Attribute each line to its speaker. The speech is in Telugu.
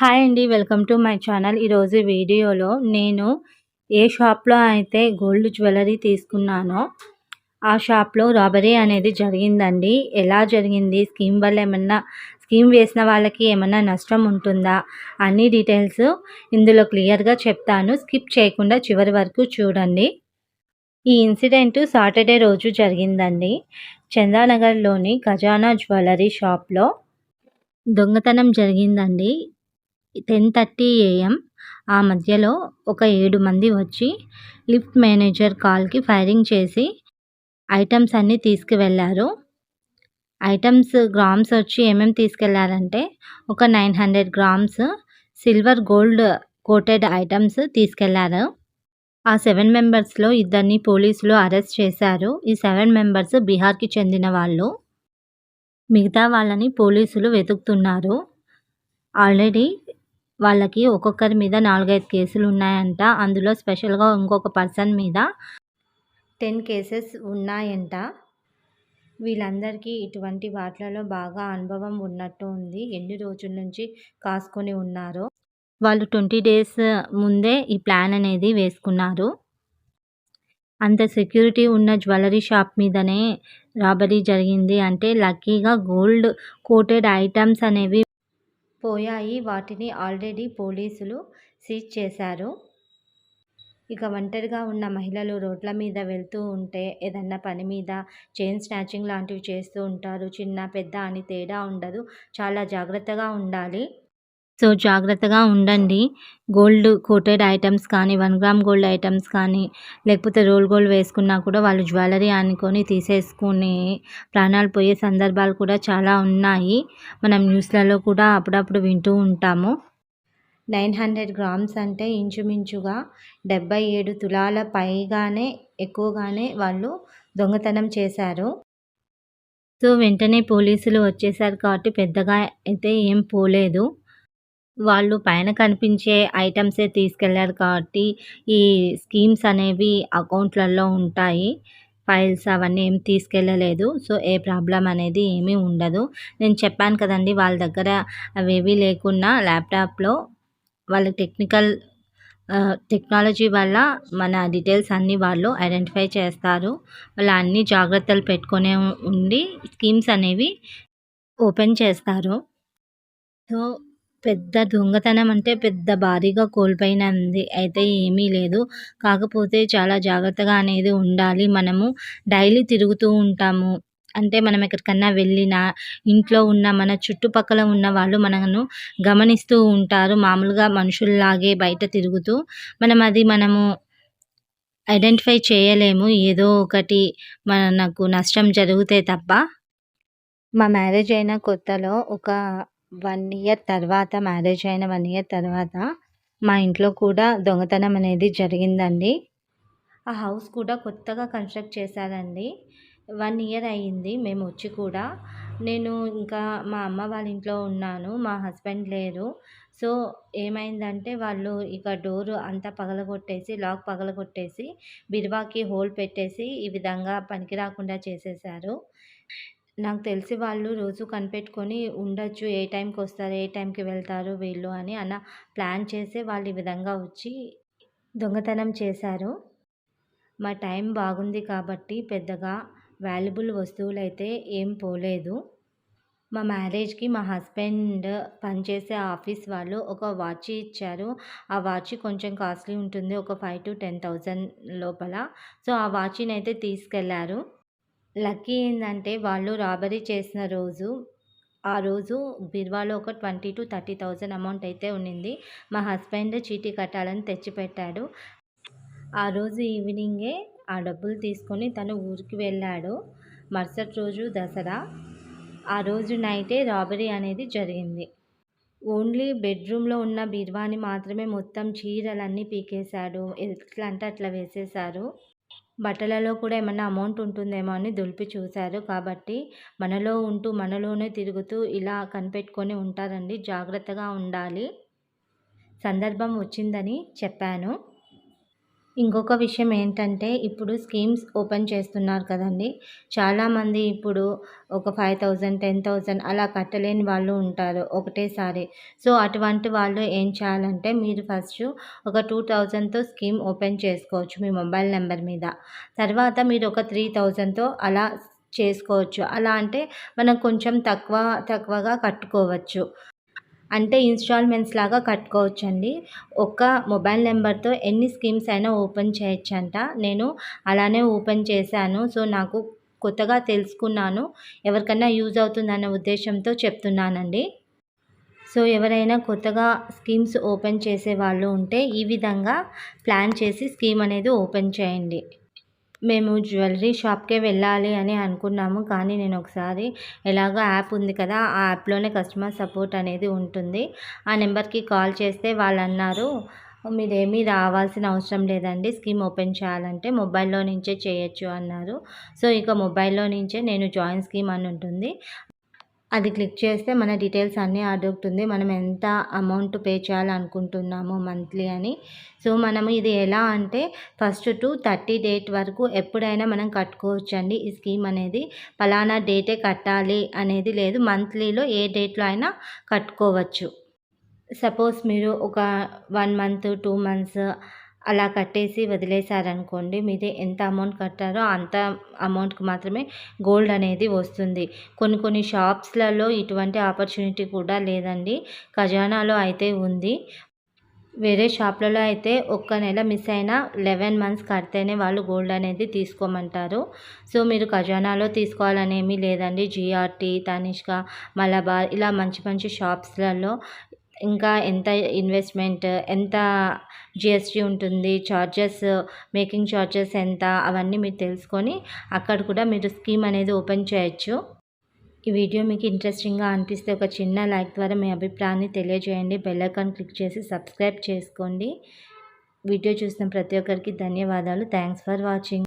Speaker 1: హాయ్ అండి వెల్కమ్ టు మై ఛానల్. ఈరోజు వీడియోలో నేను ఏ షాప్లో అయితే గోల్డ్ జ్యువెలరీ తీసుకున్నానో ఆ షాప్లో రాబరీ అనేది జరిగిందండి. ఎలా జరిగింది? స్కీమ్ వల్ల ఏమన్నా స్కీమ్ వేసిన వాళ్ళకి ఏమన్నా నష్టం ఉంటుందా? అన్ని డీటెయిల్స్ ఇందులో క్లియర్గా చెప్తాను. స్కిప్ చేయకుండా చివరి వరకు చూడండి. ఈ ఇన్సిడెంట్ సాటర్డే రోజు జరిగిందండి. చందానగర్లోని ఖజానా జ్యువెలరీ షాప్లో దొంగతనం జరిగిందండి. టెన్ థర్టీ ఏఎం ఆ మధ్యలో ఒక ఏడు మంది వచ్చి లిఫ్ట్ మేనేజర్ కాల్కి ఫైరింగ్ చేసి ఐటమ్స్ అన్నీ తీసుకువెళ్ళారు. ఐటమ్స్ గ్రామ్స్ వచ్చి ఏమేమి తీసుకెళ్ళారంటే ఒక nine hundred grams silver gold coated items తీసుకెళ్ళారు. ఆ సెవెన్ మెంబర్స్లో ఇద్దరిని పోలీసులు అరెస్ట్ చేశారు. ఈ సెవెన్ మెంబర్స్ బీహార్కి చెందిన వాళ్ళు. మిగతా వాళ్ళని పోలీసులు వెతుకుతున్నారు. ఆల్రెడీ వాళ్ళకి ఒక్కొక్కరి మీద నాలుగైదు కేసులు ఉన్నాయంట. అందులో స్పెషల్గా ఇంకొక పర్సన్ మీద టెన్ కేసెస్ ఉన్నాయంట. వీళ్ళందరికీ ఇటువంటి వాటిలలో బాగా అనుభవం ఉన్నట్టు ఉంది. ఎన్ని రోజుల నుంచి కాసుకొని ఉన్నారు. వాళ్ళు ట్వంటీ డేస్ ముందే ఈ ప్లాన్ అనేది వేసుకున్నారు. అంత సెక్యూరిటీ ఉన్న జ్యువెలరీ షాప్ మీదనే రాబరీ జరిగింది. అంటే లక్కీగా గోల్డ్ కోటెడ్ ఐటమ్స్ అనేవి పోయాయి. వాటిని ఆల్రెడీ పోలీసులు సీజ్ చేశారు. ఇక ఒంటరిగా ఉన్న మహిళలు రోడ్ల మీద వెళ్తూ ఉంటే ఏదన్నా పని మీద చైన్ స్నాచింగ్ లాంటివి చేస్తూ ఉంటారు. చిన్న పెద్ద అని తేడా ఉండదు. చాలా జాగ్రత్తగా ఉండాలి. సో జాగ్రత్తగా ఉండండి. గోల్డ్ కోటెడ్ ఐటమ్స్ కానీ వన్ గ్రామ్ గోల్డ్ ఐటమ్స్ కానీ లేకపోతే రోల్ గోల్డ్ వేసుకున్నా కూడా వాళ్ళు జ్యువెలరీ అనుకొని తీసేసుకుని ప్రాణాలు పోయే సందర్భాలు కూడా చాలా ఉన్నాయి. మనం న్యూస్లలో కూడా అప్పుడప్పుడు వింటూ ఉంటాము. నైన్ హండ్రెడ్ గ్రామ్స్ అంటే ఇంచుమించుగా డెబ్బై ఏడు తులాల పైగానే ఎక్కువగానే వాళ్ళు దొంగతనం చేశారు. సో వెంటనే పోలీసులు వచ్చేసారు కాబట్టి పెద్దగా అయితే ఏం పోలేదు. వాళ్ళు పైన కనిపించే ఐటమ్సే తీసుకెళ్ళారు కాబట్టి ఈ స్కీమ్స్ అనేవి అకౌంట్లలో ఉంటాయి. ఫైల్స్ అవన్నీ ఏం తీసుకెళ్ళలేదు. సో ఏ ప్రాబ్లం అనేది ఏమీ ఉండదు. నేను చెప్పాను కదండి వాళ్ళ దగ్గర అవేవి లేకున్నా ల్యాప్టాప్లో వాళ్ళ టెక్నికల్ టెక్నాలజీ వల్ల మన డీటెయిల్స్ అన్నీ వాళ్ళు ఐడెంటిఫై చేస్తారు. వాళ్ళు అన్ని జాగ్రత్తలు పెట్టుకునే ఉండి స్కీమ్స్ అనేవి ఓపెన్ చేస్తారు. సో పెద్ద దొంగతనం అంటే పెద్ద భారీగా కోల్పోయినది. అయితే ఏమీ లేదు. కాకపోతే చాలా జాగ్రత్తగా అనేది ఉండాలి. మనము డైలీ తిరుగుతూ ఉంటాము. అంటే మనం ఎక్కడికన్నా వెళ్ళినా ఇంట్లో ఉన్న మన చుట్టుపక్కల ఉన్న వాళ్ళు మనను గమనిస్తూ ఉంటారు. మామూలుగా మనుషుల్లాగే బయట తిరుగుతూ మనం అది మనము ఐడెంటిఫై చేయలేము. ఏదో ఒకటి మనకు నష్టం జరిగితే తప్ప. మా మ్యారేజ్ అయిన కొత్తలో ఒక వన్ ఇయర్ తర్వాత మ్యారేజ్ అయిన వన్ ఇయర్ తర్వాత మా ఇంట్లో కూడా దొంగతనం అనేది జరిగిందండి. ఆ హౌస్ కూడా కొత్తగా కన్స్ట్రక్ట్ చేశారండి. వన్ ఇయర్ అయ్యింది మేము వచ్చి కూడా. నేను ఇంకా మా అమ్మ వాళ్ళ ఇంట్లో ఉన్నాను మా హస్బెండ్ లేరు. సో ఏమైందంటే వాళ్ళు ఇక డోరు అంతా పగలగొట్టేసి లాక్ పగలగొట్టేసి బిరువాకి హోల్ పెట్టేసి ఈ విధంగా పనికి రాకుండా చేసేసారు. నాకు తెలిసి వాళ్ళు రోజు కనిపెట్టుకొని ఉండొచ్చు ఏ టైంకి వస్తారు ఏ టైంకి వెళ్తారు వీళ్ళు అని అన్న ప్లాన్ చేసి వాళ్ళు ఈ విధంగా వచ్చి దొంగతనం చేశారు. మా టైం బాగుంది కాబట్టి పెద్దగా వాల్యుబుల్ వస్తువులు అయితే ఏం పోలేదు. మా మ్యారేజ్కి మా హస్బెండ్ పనిచేసే ఆఫీస్ వాళ్ళు ఒక వాచ్ ఇచ్చారు. ఆ వాచ్ కొంచెం కాస్ట్లీ ఉంటుంది ఒక ఫైవ్ టు టెన్ థౌజండ్ లోపల. సో ఆ వాచ్ని అయితే తీసుకెళ్ళారు. లక్కీ ఏంటంటే వాళ్ళు రాబరీ చేసిన రోజు ఆ రోజు బీరువాలో ఒక twenty to thirty thousand amount అయితే ఉన్నింది. మా హస్బెండ్ చీటీ కట్టాలని తెచ్చిపెట్టాడు. ఆ రోజు ఈవినింగే ఆ డబ్బులు తీసుకొని తను ఊరికి వెళ్ళాడు. మరుసటి రోజు దసరా. ఆ రోజు నైటే రాబరీ అనేది జరిగింది. ఓన్లీ బెడ్రూమ్లో ఉన్న బీర్వాని మాత్రమే మొత్తం చీరలన్నీ పీకేశాడు. ఎట్లా అంటే అట్లా వేసేశారు. బట్టలలో కూడా ఏమన్నా అమౌంట్ ఉంటుందేమో అని దులిపి చూశారు. కాబట్టి మనలో ఉంటూ మనలోనే తిరుగుతూ ఇలా కనిపెట్టుకొని ఉంటారండి. జాగ్రత్తగా ఉండాలి. సందర్భం వచ్చిందని చెప్పాను. ఇంకొక విషయం ఏంటంటే ఇప్పుడు స్కీమ్స్ ఓపెన్ చేస్తున్నారు కదండీ! చాలామంది ఇప్పుడు ఒక 5000, 10000 అలా కట్టలేని వాళ్ళు ఉంటారు ఒకటేసారి. సో, అటువంటి వాళ్ళు ఏం చేయాలంటే మీరు ఫస్ట్ ఒక 2000తో స్కీమ్ ఓపెన్ చేసుకోవచ్చు మీ మొబైల్ నెంబర్ మీద. తర్వాత మీరు ఒక 3000తో అలా చేసుకోవచ్చు. అలా అంటే మనం కొంచెం తక్కువ తక్కువగా కట్టుకోవచ్చు. అంటే ఇన్‌స్టాల్‌మెంట్స్ లాగా కట్టుకోవచ్చండి. ఒక్క మొబైల్ నెంబర్‌తో ఎన్ని స్కీమ్స్ అయినా ఓపెన్ చేయొచ్చంట. నేను అలానే ఓపెన్ చేశాను. సో, నాకు కొత్తగా తెలుసుకున్నాను. ఎవరికైనా యూజ్ అవుతుందన్న ఉద్దేశంతో చెప్తున్నానండి. సో, ఎవరైనా కొత్తగా స్కీమ్స్ ఓపెన్ చేసే వాళ్ళు ఉంటే ఈ విధంగా ప్లాన్ చేసి స్కీమ్ అనేది ఓపెన్ చేయండి. మేము జ్యువెలరీ షాప్‌కే వెళ్ళాలి అని అనుకున్నాము. కానీ నేను ఒకసారి ఎలాగో యాప్ ఉంది కదా! ఆ యాప్‌లోనే కస్టమర్ సపోర్ట్ అనేది ఉంటుంది. ఆ నెంబర్‌కి కాల్ చేస్తే వాళ్ళు అన్నారు మీరేమీ రావాల్సిన అవసరం లేదండి. స్కీమ్ ఓపెన్ చేయాలంటే మొబైల్‌లో నుంచే చేయొచ్చు అన్నారు. సో, ఇక మొబైల్‌లో నుంచే నేను జాయిన్ స్కీమ్ అని ఉంటుంది. అది క్లిక్ చేస్తే మన డీటెయిల్స్ అన్నీ అడుగుతుంది. మనం ఎంత అమౌంట్ పే చేయాలనుకుంటున్నాము మంత్లీ అని. సో, మనము ఇది ఎలా అంటే ఫస్ట్ టు 30 డేట్ వరకు ఎప్పుడైనా మనం కట్టుకోవచ్చండి. ఈ స్కీమ్ అనేది పలానా డేటే కట్టాలి అనేది లేదు. మంత్లీలో ఏ డేట్‌లో అయినా కట్టుకోవచ్చు. సపోజ్ మీరు ఒక వన్ మంత్, టూ మంత్స్ అలా కట్టేసి వదిలేసారనుకోండి. మీరు ఎంత అమౌంట్ కట్టారో అంత అమౌంట్‌కి మాత్రమే గోల్డ్ అనేది వస్తుంది. కొన్ని కొన్ని షాప్స్‌లలో ఇటువంటి ఆపర్చునిటీ కూడా లేదండి. ఖజానాలో అయితే ఉంది. వేరే షాప్‌లలో అయితే ఒక్క నెల మిస్ అయినా 11 మంత్స్ కడితేనే వాళ్ళు గోల్డ్ అనేది తీసుకోమంటారు. సో, మీరు ఖజానాలో తీసుకోవాలని ఏమీ లేదండి. జిఆర్‌టీ, తనిష్క, మలబార్ ఇలా మంచి మంచి షాప్స్‌లలో ఇంకా ఎంత ఇన్వెస్ట్‌మెంట్ ఎంత జిఎస్టీ ఉంటుంది, చార్జెస్ మేకింగ్ చార్జెస్ ఎంత అవన్నీ మీరు తెలుసుకొని అక్కడ కూడా మీరు స్కీమ్ అనేది ఓపెన్ చేయొచ్చు. ఈ వీడియో మీకు ఇంట్రెస్టింగ్‌గా అనిపిస్తే ఒక చిన్న లైక్ ద్వారా మీ అభిప్రాయాన్ని తెలియజేయండి. బెల్ ఐకాన్ క్లిక్ చేసి సబ్స్క్రైబ్ చేసుకోండి. వీడియో చూసిన ప్రతి ఒక్కరికి ధన్యవాదాలు. Thanks for watching.